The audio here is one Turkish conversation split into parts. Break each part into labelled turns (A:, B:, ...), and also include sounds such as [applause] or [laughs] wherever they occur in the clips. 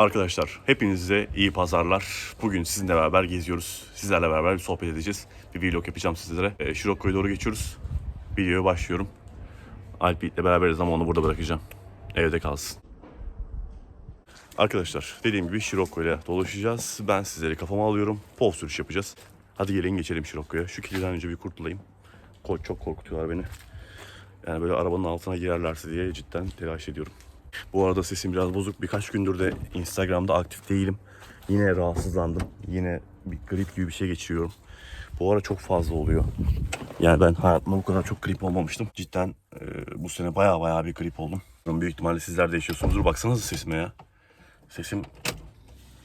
A: Arkadaşlar hepinize iyi pazarlar. Bugün sizinle beraber geziyoruz. Sizlerle beraber bir sohbet edeceğiz. Bir vlog yapacağım sizlere. E, Şirokko'ya doğru geçiyoruz. Videoya başlıyorum. Alp Yiğit'le beraberiz ama onu burada bırakacağım. Evde kalsın. Arkadaşlar dediğim gibi Şirokko dolaşacağız. Ben sizleri kafama alıyorum. Pov sürüş yapacağız. Hadi gelin geçelim Şirokko'ya. Şu kiliden önce bir kurtulayım. Ko- Çok korkutuyorlar beni. Yani böyle arabanın altına girerlerse diye cidden telaş ediyorum. Bu arada sesim biraz bozuk. Birkaç gündür de Instagram'da aktif değilim. Yine rahatsızlandım. Yine bir grip gibi bir şey geçiriyorum. Bu ara çok fazla oluyor. Yani ben hayatımda bu kadar çok grip olmamıştım. Cidden e, bu sene baya baya bir grip oldum. Büyük ihtimalle sizler de yaşıyorsunuzdur. Baksanıza sesime ya. Sesim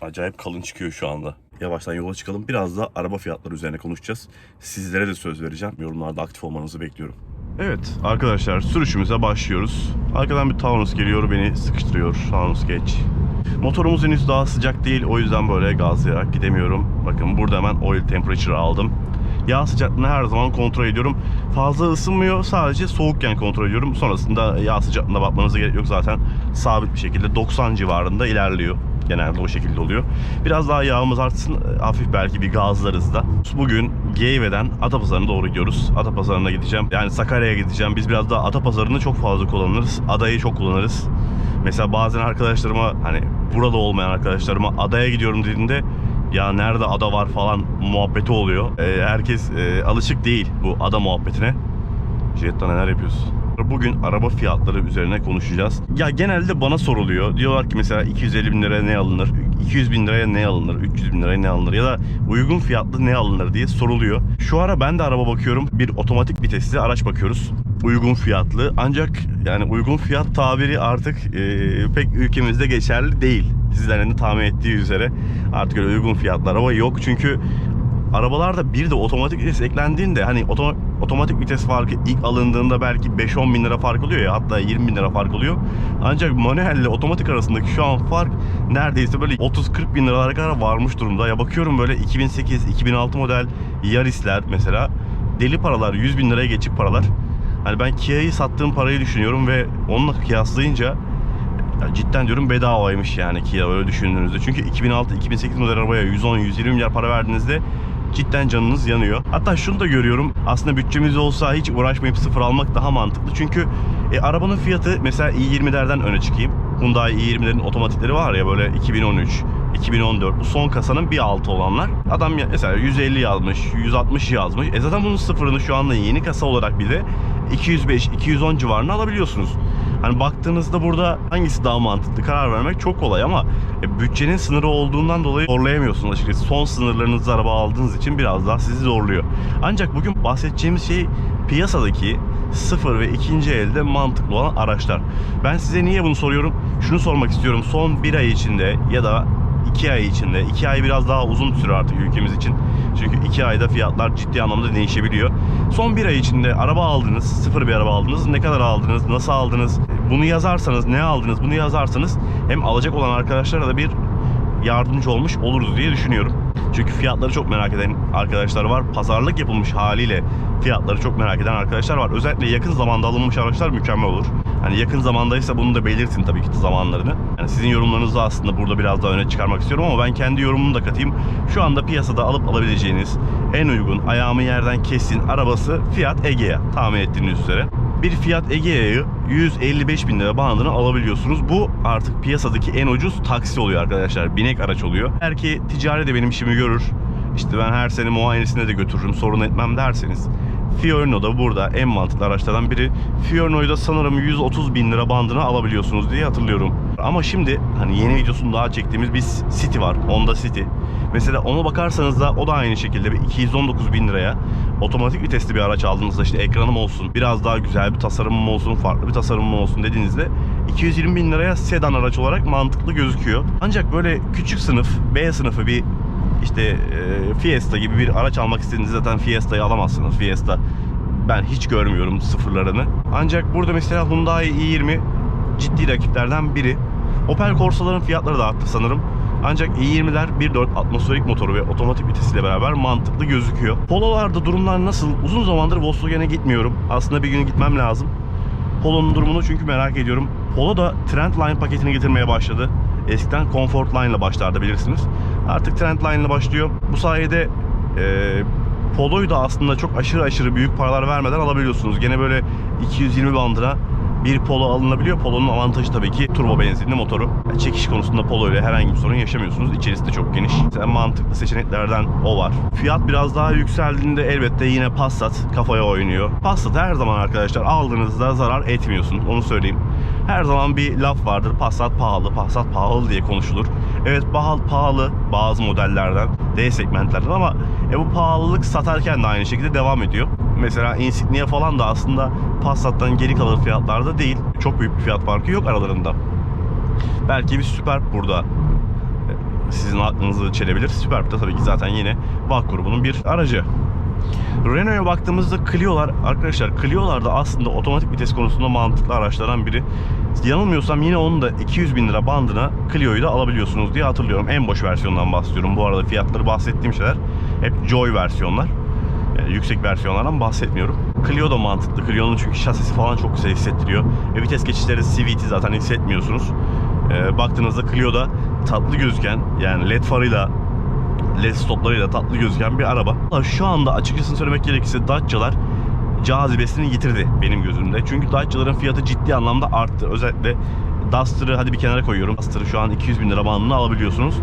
A: acayip kalın çıkıyor şu anda. Yavaştan yola çıkalım. Biraz da araba fiyatları üzerine konuşacağız. Sizlere de söz vereceğim. Yorumlarda aktif olmanızı bekliyorum. Evet arkadaşlar sürüşümüze başlıyoruz. Arkadan bir Taunus geliyor beni sıkıştırıyor. Taunus geç. Motorumuz henüz daha sıcak değil o yüzden böyle gazlayarak gidemiyorum. Bakın burada hemen oil temperature aldım. Yağ sıcaklığını her zaman kontrol ediyorum. Fazla ısınmıyor sadece soğukken kontrol ediyorum. Sonrasında yağ sıcaklığına bakmanıza gerek yok zaten sabit bir şekilde 90 civarında ilerliyor. Genelde o şekilde oluyor. Biraz daha yağımız artsın. Hafif belki bir gazlarız da. Bugün Geyve'den Atapazarı'na doğru gidiyoruz. Atapazarı'na gideceğim. Yani Sakarya'ya gideceğim. Biz biraz daha Atapazarı'nı çok fazla kullanırız. Adayı çok kullanırız. Mesela bazen arkadaşlarıma hani burada olmayan arkadaşlarıma adaya gidiyorum dediğinde ya nerede ada var falan muhabbeti oluyor. Ee, herkes e, alışık değil bu ada muhabbetine. Jetta neler yapıyorsun? Bugün araba fiyatları üzerine konuşacağız. Ya genelde bana soruluyor. Diyorlar ki mesela 250 bin liraya ne alınır? 200 bin liraya ne alınır? 300 bin liraya ne alınır? Ya da uygun fiyatlı ne alınır diye soruluyor. Şu ara ben de araba bakıyorum. Bir otomatik vitesli araç bakıyoruz. Uygun fiyatlı. Ancak yani uygun fiyat tabiri artık e, pek ülkemizde geçerli değil. Sizlerin de tahmin ettiği üzere artık öyle uygun fiyatlı araba yok. Çünkü arabalarda bir de otomatik vites eklendiğinde hani otoma- otomatik vites farkı ilk alındığında belki 5-10 bin lira fark oluyor ya hatta 20 bin lira fark oluyor. Ancak manuelle otomatik arasındaki şu an fark neredeyse böyle 30-40 bin liralara kadar varmış durumda. Ya bakıyorum böyle 2008-2006 model Yaris'ler mesela deli paralar 100 bin liraya geçik paralar. Hani ben Kia'yı sattığım parayı düşünüyorum ve onunla kıyaslayınca ya cidden diyorum bedavaymış yani Kia öyle düşündüğünüzde. Çünkü 2006-2008 model arabaya 110-120 milyar para verdiğinizde cidden canınız yanıyor. Hatta şunu da görüyorum. Aslında bütçemiz olsa hiç uğraşmayıp sıfır almak daha mantıklı. Çünkü e, arabanın fiyatı mesela i20'lerden öne çıkayım. Hyundai i20'lerin otomatikleri var ya böyle 2013, 2014 bu son kasanın bir altı olanlar. Adam mesela 150 yazmış, 160 yazmış. E zaten bunun sıfırını şu anda yeni kasa olarak bir de 205-210 civarına alabiliyorsunuz. Hani baktığınızda burada hangisi daha mantıklı karar vermek çok kolay ama e, bütçenin sınırı olduğundan dolayı zorlayamıyorsunuz açıkçası. Son sınırlarınızda araba aldığınız için biraz daha sizi zorluyor. Ancak bugün bahsedeceğimiz şey piyasadaki sıfır ve ikinci elde mantıklı olan araçlar. Ben size niye bunu soruyorum? Şunu sormak istiyorum. Son bir ay içinde ya da 2 ay içinde. 2 ay biraz daha uzun süre artık ülkemiz için. Çünkü 2 ayda fiyatlar ciddi anlamda değişebiliyor. Son bir ay içinde araba aldınız, sıfır bir araba aldınız. Ne kadar aldınız, nasıl aldınız? Bunu yazarsanız, ne aldınız bunu yazarsanız hem alacak olan arkadaşlara da bir yardımcı olmuş oluruz diye düşünüyorum. Çünkü fiyatları çok merak eden arkadaşlar var. Pazarlık yapılmış haliyle fiyatları çok merak eden arkadaşlar var. Özellikle yakın zamanda alınmış araçlar mükemmel olur. Hani yakın zamandaysa bunu da belirtin tabii ki zamanlarını. Yani sizin yorumlarınızı aslında burada biraz daha öne çıkarmak istiyorum ama ben kendi yorumumu da katayım. Şu anda piyasada alıp alabileceğiniz en uygun ayağımı yerden kesin arabası Fiat Egea tahmin ettiğiniz üzere. Bir Fiat Egea'yı 155 bin lira bandına alabiliyorsunuz. Bu artık piyasadaki en ucuz taksi oluyor arkadaşlar. Binek araç oluyor. Eğer ki ticari de benim işimi görür. İşte ben her sene muayenesine de götürürüm sorun etmem derseniz. Fiorino da burada en mantıklı araçlardan biri. Fiorino'yu da sanırım 130 bin lira bandına alabiliyorsunuz diye hatırlıyorum. Ama şimdi hani yeni videosunu daha çektiğimiz bir City var. Honda City. Mesela ona bakarsanız da o da aynı şekilde bir 219 bin liraya otomatik vitesli bir araç aldığınızda işte ekranım olsun, biraz daha güzel bir tasarımım olsun, farklı bir tasarımım olsun dediğinizde 220 bin liraya sedan araç olarak mantıklı gözüküyor. Ancak böyle küçük sınıf, B sınıfı bir işte e, Fiesta gibi bir araç almak istediğinizde zaten Fiesta'yı alamazsınız. Fiesta ben hiç görmüyorum sıfırlarını. Ancak burada mesela Hyundai i20 ciddi rakiplerden biri. Opel Corsa'ların fiyatları da arttı sanırım. Ancak i20'ler 1.4 atmosferik motoru ve otomatik vitesiyle beraber mantıklı gözüküyor. Polo'larda durumlar nasıl? Uzun zamandır Volkswagen'e gitmiyorum. Aslında bir gün gitmem lazım. Polo'nun durumunu çünkü merak ediyorum. Polo da Trendline paketini getirmeye başladı. Eskiden Comfort Line ile başlardı bilirsiniz. Artık Trendline ile başlıyor. Bu sayede e, Polo'yu da aslında çok aşırı aşırı büyük paralar vermeden alabiliyorsunuz. Gene böyle 220 bandına bir Polo alınabiliyor. Polo'nun avantajı tabii ki turbo benzinli motoru. Yani çekiş konusunda Polo ile herhangi bir sorun yaşamıyorsunuz. İçerisi de çok geniş. En mantıklı seçeneklerden o var. Fiyat biraz daha yükseldiğinde elbette yine Passat kafaya oynuyor. Passat her zaman arkadaşlar aldığınızda zarar etmiyorsun. Onu söyleyeyim. Her zaman bir laf vardır. Passat pahalı, Passat pahalı diye konuşulur. Evet pahalı, pahalı bazı modellerden, D segmentlerden ama e, bu pahalılık satarken de aynı şekilde devam ediyor. Mesela Insignia falan da aslında Passat'tan geri kalır fiyatlarda değil. Çok büyük bir fiyat farkı yok aralarında. Belki bir Superb burada e, sizin aklınızı çelebilir. Superb de tabii ki zaten yine VAK grubunun bir aracı. Renault'a baktığımızda Clio'lar arkadaşlar Clio'lar da aslında otomatik vites konusunda mantıklı araçlardan biri. Yanılmıyorsam yine onun da 200 bin lira bandına Clio'yu da alabiliyorsunuz diye hatırlıyorum. En boş versiyondan bahsediyorum. Bu arada fiyatları bahsettiğim şeyler hep Joy versiyonlar. Yani yüksek versiyonlardan bahsetmiyorum. Clio da mantıklı. Clio'nun çünkü şasisi falan çok güzel hissettiriyor. E, vites geçişleri CVT zaten hissetmiyorsunuz. E, baktığınızda Clio'da tatlı gözüken yani led farıyla led stoplarıyla tatlı gözüken bir araba. Şu anda açıkçası söylemek gerekirse Dacia'lar cazibesini yitirdi benim gözümde. Çünkü Dacia'ların fiyatı ciddi anlamda arttı. Özellikle Duster'ı hadi bir kenara koyuyorum. Duster'ı şu an 200 bin lira bandına alabiliyorsunuz.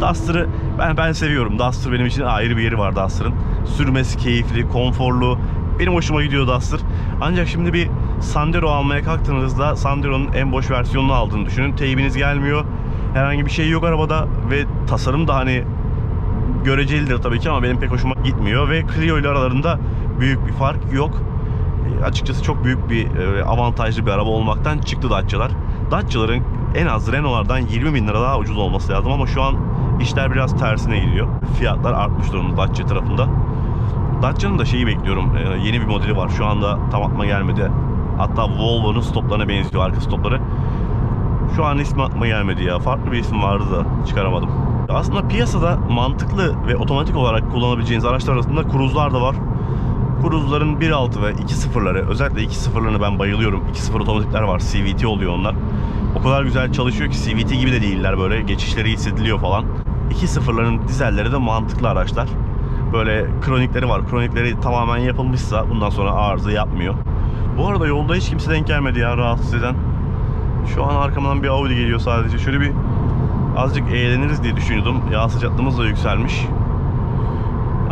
A: Duster'ı ben ben seviyorum. Duster benim için ayrı bir yeri var Duster'ın. Sürmesi keyifli, konforlu. Benim hoşuma gidiyor Duster. Ancak şimdi bir Sandero almaya kalktığınızda Sandero'nun en boş versiyonunu aldığını düşünün. Teybiniz gelmiyor. Herhangi bir şey yok arabada ve tasarım da hani görecelidir tabii ki ama benim pek hoşuma gitmiyor ve Clio ile aralarında büyük bir fark yok. E, açıkçası çok büyük bir e, avantajlı bir araba olmaktan çıktı Dacia'lar. Dacia'ların en az Renault'lardan 20 bin lira daha ucuz olması lazım ama şu an işler biraz tersine gidiyor. Fiyatlar artmış durumda Dacia tarafında. Dacia'nın da şeyi bekliyorum. e, yeni bir modeli var. Şu anda tam aklıma gelmedi. Hatta Volvo'nun stoplarına benziyor arka stopları. Şu an ismi aklıma gelmedi ya. Farklı bir isim vardı da çıkaramadım. Aslında piyasada mantıklı ve otomatik olarak kullanabileceğiniz araçlar arasında Cruze'lar da var. Cruze'ların 1.6 ve 2.0'ları özellikle 2.0'larına ben bayılıyorum. 2.0 otomatikler var. CVT oluyor onlar. O kadar güzel çalışıyor ki CVT gibi de değiller böyle. Geçişleri hissediliyor falan. 2.0'ların dizelleri de mantıklı araçlar. Böyle kronikleri var. Kronikleri tamamen yapılmışsa bundan sonra arıza yapmıyor. Bu arada yolda hiç kimse denk gelmedi ya rahatsız eden. Şu an arkamdan bir Audi geliyor sadece. Şöyle bir azıcık eğleniriz diye düşünüyordum. Yağ sıcaklığımız da yükselmiş.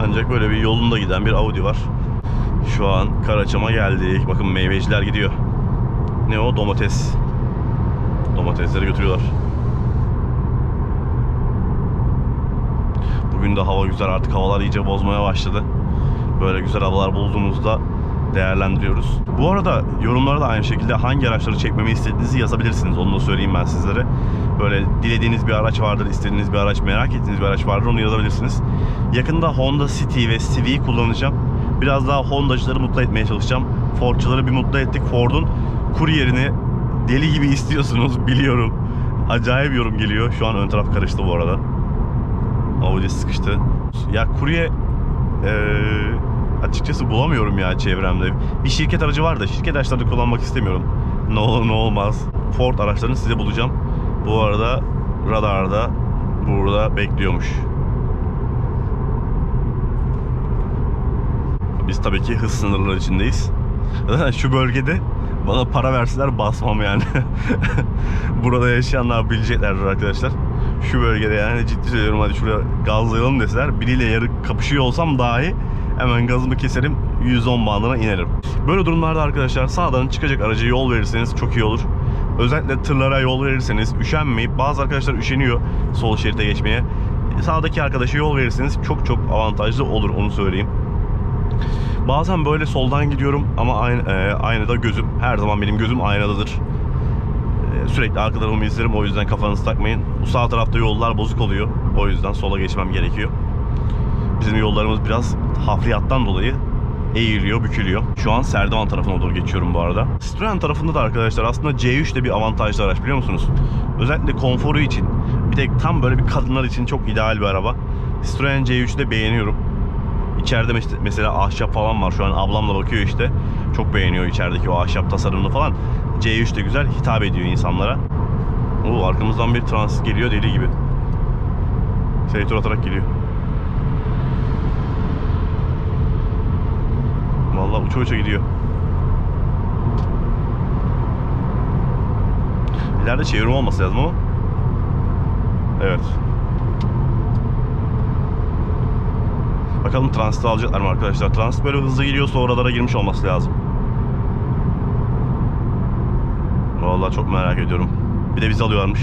A: Ancak böyle bir yolunda giden bir Audi var. Şu an Karaçam'a geldik. Bakın meyveciler gidiyor. Ne o? Domates. Domatesleri götürüyorlar. Bugün de hava güzel. Artık havalar iyice bozmaya başladı. Böyle güzel havalar bulduğumuzda değerlendiriyoruz. Bu arada yorumlara da aynı şekilde hangi araçları çekmemi istediğinizi yazabilirsiniz. Onu da söyleyeyim ben sizlere. Böyle dilediğiniz bir araç vardır, istediğiniz bir araç, merak ettiğiniz bir araç vardır onu yazabilirsiniz. Yakında Honda City ve Civic'i kullanacağım. Biraz daha Honda'cıları mutlu etmeye çalışacağım. Ford'çıları bir mutlu ettik. Ford'un kuryerini deli gibi istiyorsunuz [laughs] biliyorum. Acayip yorum geliyor. Şu an ön taraf karıştı bu arada. Audi sıkıştı. Ya kurye eee açıkçası bulamıyorum ya çevremde. Bir şirket aracı var da şirket araçlarını kullanmak istemiyorum. Ne olur ne olmaz. Ford araçlarını size bulacağım. Bu arada radarda burada bekliyormuş. Biz tabii ki hız sınırları içindeyiz. [laughs] Şu bölgede bana para verseler basmam yani. [laughs] Burada yaşayanlar bileceklerdir arkadaşlar. Şu bölgede yani ciddi söylüyorum hadi şuraya gazlayalım deseler biriyle yarı kapışıyor olsam dahi hemen gazımı keserim 110 bandına inerim. Böyle durumlarda arkadaşlar sağdan çıkacak aracı yol verirseniz çok iyi olur. Özellikle tırlara yol verirseniz üşenmeyip bazı arkadaşlar üşeniyor sol şeride geçmeye. Sağdaki arkadaşa yol verirseniz çok çok avantajlı olur onu söyleyeyim. Bazen böyle soldan gidiyorum ama aynı, e, aynada gözüm her zaman benim gözüm aynadadır. E, sürekli arka tarafımı izlerim o yüzden kafanızı takmayın. Bu sağ tarafta yollar bozuk oluyor. O yüzden sola geçmem gerekiyor. Bizim yollarımız biraz hafriyattan dolayı eğiliyor, bükülüyor. Şu an Serdivan tarafına doğru geçiyorum bu arada. Citroen tarafında da arkadaşlar aslında C3 de bir avantajlı araç biliyor musunuz? Özellikle konforu için bir de tam böyle bir kadınlar için çok ideal bir araba. Citroen C3'ü de beğeniyorum. İçeride mes- mesela ahşap falan var. Şu an ablamla bakıyor işte. Çok beğeniyor içerideki o ahşap tasarımını falan. C3 de güzel hitap ediyor insanlara. Oo, arkamızdan bir transit geliyor deli gibi. Selektör atarak geliyor. Vallahi uça uça gidiyor. İleride çevirme olması lazım ama. Evet. Bakalım transit alacaklar mı arkadaşlar? Transit böyle hızlı geliyor sonralara girmiş olması lazım. Vallahi çok merak ediyorum. Bir de bizi alıyorlarmış.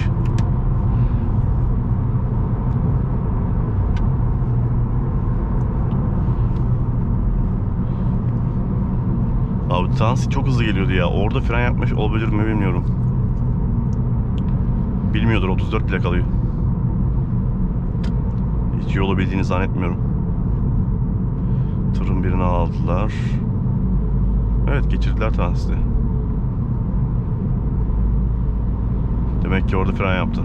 A: Abi transit çok hızlı geliyordu ya. Orada fren yapmış olabilir mi bilmiyorum. Bilmiyordur 34 bile kalıyor. Hiç yolu bildiğini zannetmiyorum. Tırın birini aldılar. Evet geçirdiler transiti. Demek ki orada fren yaptı.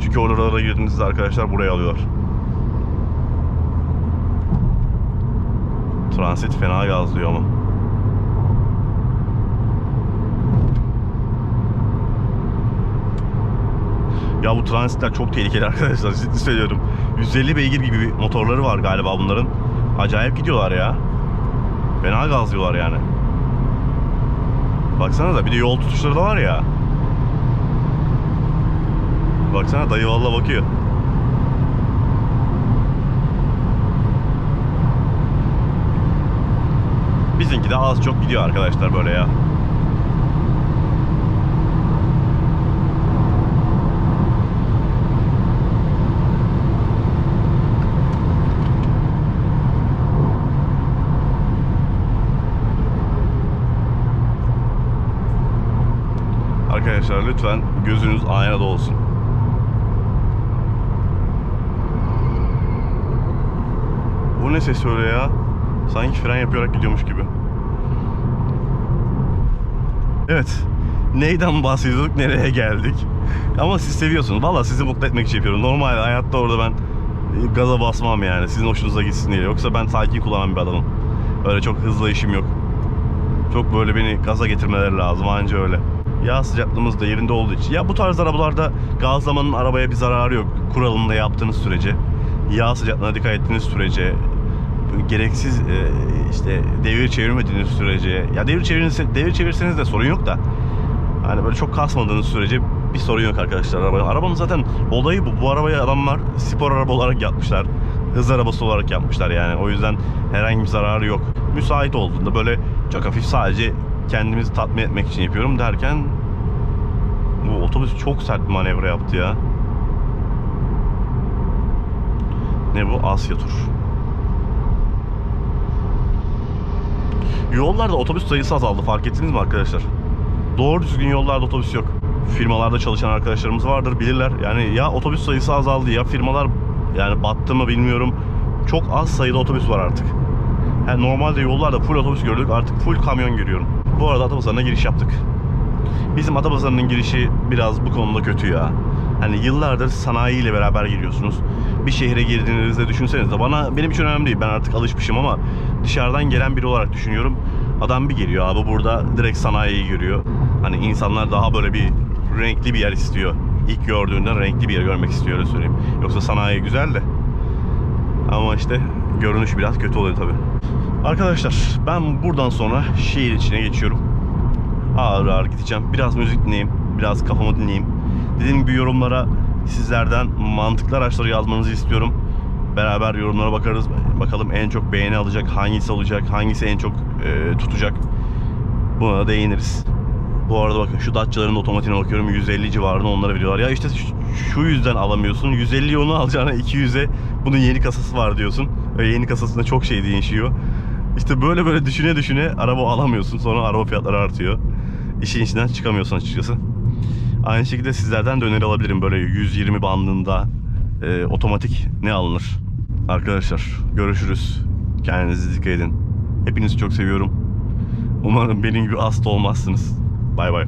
A: Çünkü oralara girdiğinizde arkadaşlar buraya alıyorlar. Transit fena gazlıyor ama. Ya bu transitler çok tehlikeli [laughs] arkadaşlar ciddi söylüyorum. 150 beygir gibi bir motorları var galiba bunların. Acayip gidiyorlar ya. Fena gazlıyorlar yani. Baksana da bir de yol tutuşları da var ya. Baksana dayı valla bakıyor. Bizimki de az çok gidiyor arkadaşlar böyle ya. Arkadaşlar lütfen gözünüz aynada olsun. Bu ne ses öyle ya? Sanki fren yaparak gidiyormuş gibi. Evet. Neyden bahsediyorduk, nereye geldik? Ama siz seviyorsunuz. Valla sizi mutlu etmek için yapıyorum. Normal hayatta orada ben e, gaza basmam yani. Sizin hoşunuza gitsin diye. Yoksa ben sakin kullanan bir adamım. Öyle çok hızlı işim yok. Çok böyle beni gaza getirmeleri lazım anca öyle. Yağ sıcaklığımız da yerinde olduğu için. Ya bu tarz arabalarda gazlamanın arabaya bir zararı yok. Kuralında yaptığınız sürece. Yağ sıcaklığına dikkat ettiğiniz sürece. Gereksiz e, işte devir çevirmediğiniz sürece. Ya devir çevirseniz, devir çevirseniz de sorun yok da. Hani böyle çok kasmadığınız sürece bir sorun yok arkadaşlar arabanın. Arabanın zaten olayı bu. Bu arabayı adamlar spor araba olarak yapmışlar. Hız arabası olarak yapmışlar yani. O yüzden herhangi bir zararı yok. Müsait olduğunda böyle çok hafif sadece kendimizi tatmin etmek için yapıyorum derken bu otobüs çok sert bir manevra yaptı ya. Ne bu? Asya tur. Yollarda otobüs sayısı azaldı fark ettiniz mi arkadaşlar? Doğru düzgün yollarda otobüs yok. Firmalarda çalışan arkadaşlarımız vardır bilirler. Yani ya otobüs sayısı azaldı ya firmalar yani battı mı bilmiyorum. Çok az sayıda otobüs var artık. Yani normalde yollarda full otobüs gördük artık full kamyon görüyorum. Bu arada Atapazarı'na giriş yaptık. Bizim Atapazarı'nın girişi biraz bu konuda kötü ya. Hani yıllardır sanayiyle beraber giriyorsunuz. Bir şehre girdiğinizde düşünsenize bana benim için önemli değil. Ben artık alışmışım ama dışarıdan gelen biri olarak düşünüyorum. Adam bir geliyor abi burada direkt sanayiyi görüyor. Hani insanlar daha böyle bir renkli bir yer istiyor. İlk gördüğünden renkli bir yer görmek istiyor öyle söyleyeyim. Yoksa sanayi güzel de. Ama işte görünüş biraz kötü oluyor tabii. Arkadaşlar ben buradan sonra şehir içine geçiyorum. Ağır ağır gideceğim. Biraz müzik dinleyeyim. Biraz kafamı dinleyeyim. Dediğim gibi yorumlara sizlerden mantıklı araçları yazmanızı istiyorum. Beraber yorumlara bakarız. Bakalım en çok beğeni alacak, hangisi olacak, hangisi en çok e, tutacak. Buna da değiniriz. Bu arada bakın şu Dacia'ların otomatiğine bakıyorum 150 civarında onlara veriyorlar. Ya işte şu yüzden alamıyorsun. 150 onu alacağına 200'e bunun yeni kasası var diyorsun. Ve yeni kasasında çok şey değişiyor. İşte böyle böyle düşüne düşüne araba alamıyorsun. Sonra araba fiyatları artıyor. İşin içinden çıkamıyorsun açıkçası. Aynı şekilde sizlerden de öneri alabilirim. Böyle 120 bandında e, otomatik ne alınır? Arkadaşlar görüşürüz. Kendinize dikkat edin. Hepinizi çok seviyorum. Umarım benim gibi hasta olmazsınız. Bay bay.